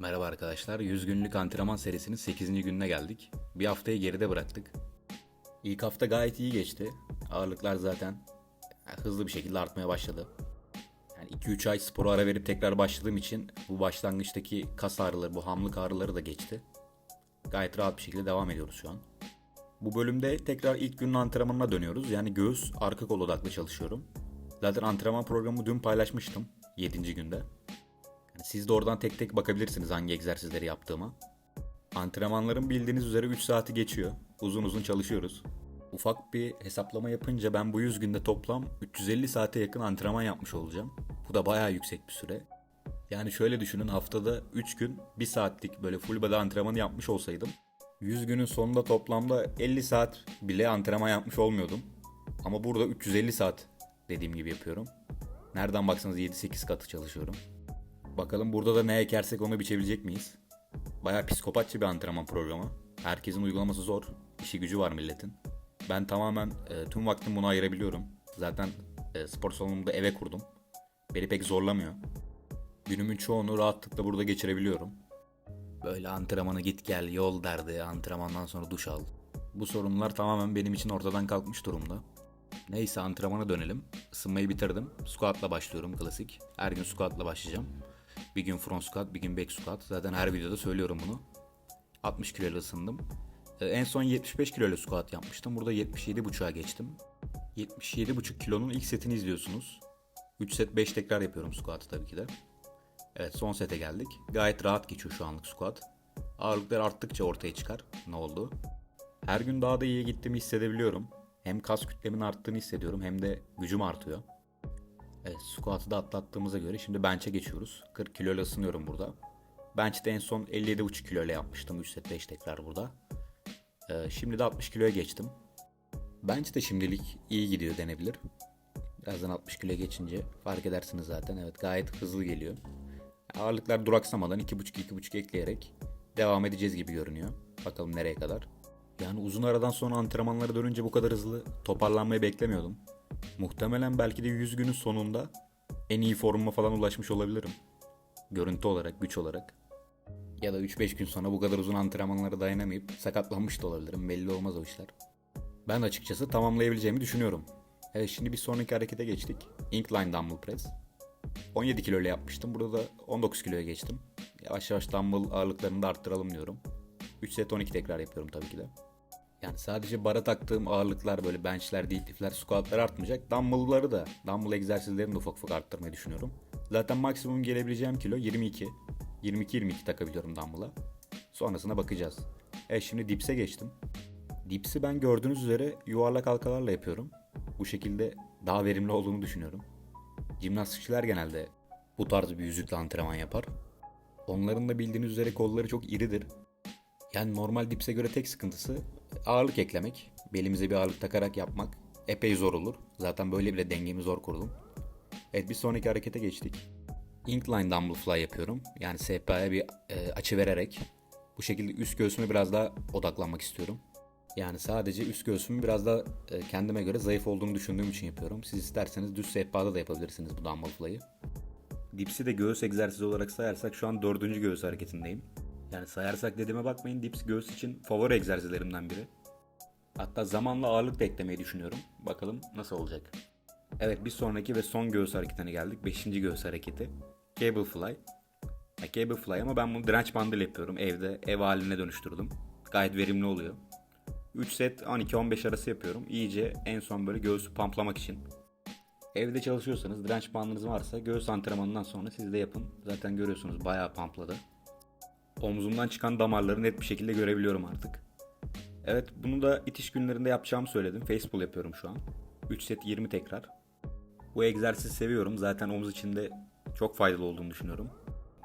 Merhaba arkadaşlar. 100 günlük antrenman serisinin 8. gününe geldik. Bir haftayı geride bıraktık. İlk hafta gayet iyi geçti. Ağırlıklar zaten hızlı bir şekilde artmaya başladı. Yani 2-3 ay spora ara verip tekrar başladığım için bu başlangıçtaki kas ağrıları, bu hamlık ağrıları da geçti. Gayet rahat bir şekilde devam ediyoruz şu an. Bu bölümde tekrar ilk günün antrenmanına dönüyoruz. Yani göğüs, arka kol odaklı çalışıyorum. Zaten antrenman programı dün paylaşmıştım 7. günde. Siz de oradan tek tek bakabilirsiniz hangi egzersizleri yaptığıma. Antrenmanların bildiğiniz üzere 3 saati geçiyor. Uzun uzun çalışıyoruz. Ufak bir hesaplama yapınca ben bu 100 günde toplam 350 saate yakın antrenman yapmış olacağım. Bu da bayağı yüksek bir süre. Yani şöyle düşünün haftada 3 gün 1 saatlik böyle full body antrenmanı yapmış olsaydım 100 günün sonunda toplamda 50 saat bile antrenman yapmış olmuyordum. Ama burada 350 saat dediğim gibi yapıyorum. Nereden baksanız 7-8 katı çalışıyorum. Bakalım burada da ne ekersek onu biçebilecek miyiz? Bayağı psikopatça bir antrenman programı. Herkesin uygulaması zor. İşi gücü var milletin. Ben tamamen e, tüm vaktimi buna ayırabiliyorum. Zaten e, spor salonumu da eve kurdum. Beni pek zorlamıyor. Günümün çoğunu rahatlıkla burada geçirebiliyorum. Böyle antrenmanı git gel, yol derdi, antrenmandan sonra duş al. Bu sorunlar tamamen benim için ortadan kalkmış durumda. Neyse antrenmana dönelim. Isınmayı bitirdim. Squat'la başlıyorum klasik. Her gün squat'la başlayacağım. Bir gün front squat, bir gün back squat. Zaten her videoda söylüyorum bunu. 60 kilo ile ısındım. Ee, en son 75 kilo ile squat yapmıştım. Burada 77.5'a geçtim. 77.5 kilonun ilk setini izliyorsunuz. 3 set 5 tekrar yapıyorum squat'ı tabii ki de. Evet son sete geldik. Gayet rahat geçiyor şu anlık squat. Ağırlıklar arttıkça ortaya çıkar. Ne oldu? Her gün daha da iyi gittiğimi hissedebiliyorum. Hem kas kütlemin arttığını hissediyorum hem de gücüm artıyor. Evet squat'ı da atlattığımıza göre şimdi bench'e geçiyoruz. 40 kilo ile ısınıyorum burada. Bench'te en son 57,5 kilo ile yapmıştım. 3 set 5 tekrar burada. Ee, şimdi de 60 kiloya geçtim. Bench de şimdilik iyi gidiyor denebilir. Birazdan 60 kilo geçince fark edersiniz zaten. Evet gayet hızlı geliyor. Ağırlıklar duraksamadan 2,5-2,5 ekleyerek devam edeceğiz gibi görünüyor. Bakalım nereye kadar. Yani uzun aradan sonra antrenmanlara dönünce bu kadar hızlı toparlanmayı beklemiyordum. Muhtemelen belki de 100 günün sonunda en iyi formuma falan ulaşmış olabilirim. Görüntü olarak, güç olarak. Ya da 3-5 gün sonra bu kadar uzun antrenmanlara dayanamayıp sakatlanmış da olabilirim. Belli olmaz o işler. Ben açıkçası tamamlayabileceğimi düşünüyorum. Evet şimdi bir sonraki harekete geçtik. Incline Dumbbell Press. 17 kilo ile yapmıştım. Burada da 19 kiloya geçtim. Yavaş yavaş dumbbell ağırlıklarını da arttıralım diyorum. 3 set 12 tekrar yapıyorum tabii ki de. Yani sadece bara taktığım ağırlıklar böyle benchler, deadliftler, squatlar artmayacak. Dumbbell'ları da, dumbbell egzersizlerini de ufak ufak arttırmayı düşünüyorum. Zaten maksimum gelebileceğim kilo 22. 22-22 takabiliyorum dumbbell'a. Sonrasına bakacağız. Evet şimdi dips'e geçtim. Dips'i ben gördüğünüz üzere yuvarlak halkalarla yapıyorum. Bu şekilde daha verimli olduğunu düşünüyorum. Jimnastikçiler genelde bu tarz bir yüzükle antrenman yapar. Onların da bildiğiniz üzere kolları çok iridir. Yani normal dipse göre tek sıkıntısı ağırlık eklemek. Belimize bir ağırlık takarak yapmak epey zor olur. Zaten böyle bile dengemi zor kurdum. Evet bir sonraki harekete geçtik. Incline dumbbell fly yapıyorum. Yani SPA'ya bir e, açı vererek bu şekilde üst göğsüme biraz daha odaklanmak istiyorum. Yani sadece üst göğsümün biraz da e, kendime göre zayıf olduğunu düşündüğüm için yapıyorum. Siz isterseniz düz sehpada da yapabilirsiniz bu dumbbell fly'ı. Dipsi de göğüs egzersizi olarak sayarsak şu an dördüncü göğüs hareketindeyim. Yani sayarsak dediğime bakmayın dips göğüs için favori egzersizlerimden biri. Hatta zamanla ağırlık da eklemeyi düşünüyorum. Bakalım nasıl olacak. Evet bir sonraki ve son göğüs hareketine geldik. Beşinci göğüs hareketi. Cable fly. Ya, cable fly ama ben bunu direnç bandı yapıyorum. Evde ev haline dönüştürdüm. Gayet verimli oluyor. 3 set 12-15 arası yapıyorum. İyice en son böyle göğsü pamplamak için. Evde çalışıyorsanız direnç bandınız varsa göğüs antrenmanından sonra siz de yapın. Zaten görüyorsunuz bayağı pampladı. Omzumdan çıkan damarları net bir şekilde görebiliyorum artık. Evet bunu da itiş günlerinde yapacağımı söyledim. Facebook yapıyorum şu an. 3 set 20 tekrar. Bu egzersizi seviyorum. Zaten omuz içinde çok faydalı olduğunu düşünüyorum.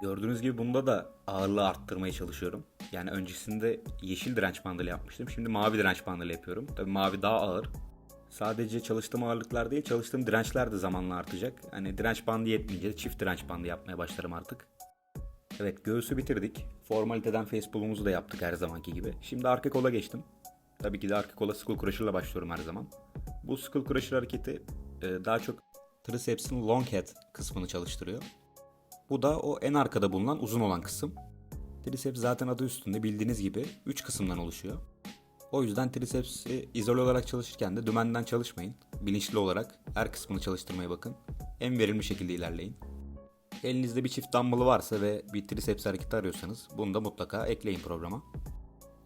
Gördüğünüz gibi bunda da ağırlığı arttırmaya çalışıyorum. Yani öncesinde yeşil direnç bandıyla yapmıştım. Şimdi mavi direnç bandıyla yapıyorum. Tabii mavi daha ağır. Sadece çalıştığım ağırlıklar değil, çalıştığım dirençler de zamanla artacak. Hani direnç bandı yetmeyince çift direnç bandı yapmaya başlarım artık. Evet göğsü bitirdik. Formaliteden Facebook'umuzu da yaptık her zamanki gibi. Şimdi arka kola geçtim. Tabii ki de arka kola skull crusher'la başlıyorum her zaman. Bu skull crusher hareketi e, daha çok triceps'in long head kısmını çalıştırıyor. Bu da o en arkada bulunan uzun olan kısım. Triceps zaten adı üstünde bildiğiniz gibi 3 kısımdan oluşuyor. O yüzden triceps'i izole olarak çalışırken de dümenden çalışmayın. Bilinçli olarak her kısmını çalıştırmaya bakın. En verimli şekilde ilerleyin. Elinizde bir çift dumbbell varsa ve bir triceps hareketi arıyorsanız bunu da mutlaka ekleyin programa.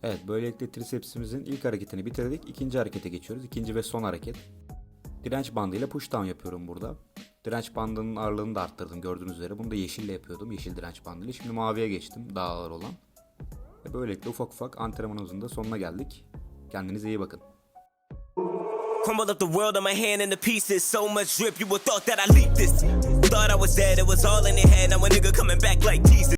Evet böylelikle tricepsimizin ilk hareketini bitirdik. İkinci harekete geçiyoruz. İkinci ve son hareket. Direnç bandıyla push down yapıyorum burada. Direnç bandının ağırlığını da arttırdım gördüğünüz üzere. Bunu da yeşille yapıyordum. Yeşil direnç bandıyla. Şimdi maviye geçtim. Daha ağır olan. Ve böylelikle ufak ufak antrenmanımızın da sonuna geldik. Kendinize iyi bakın. Crumbled up the world in my hand into pieces. So much drip, you would thought that I leaked this. Thought I was dead, it was all in your head. Now a nigga coming back like Jesus.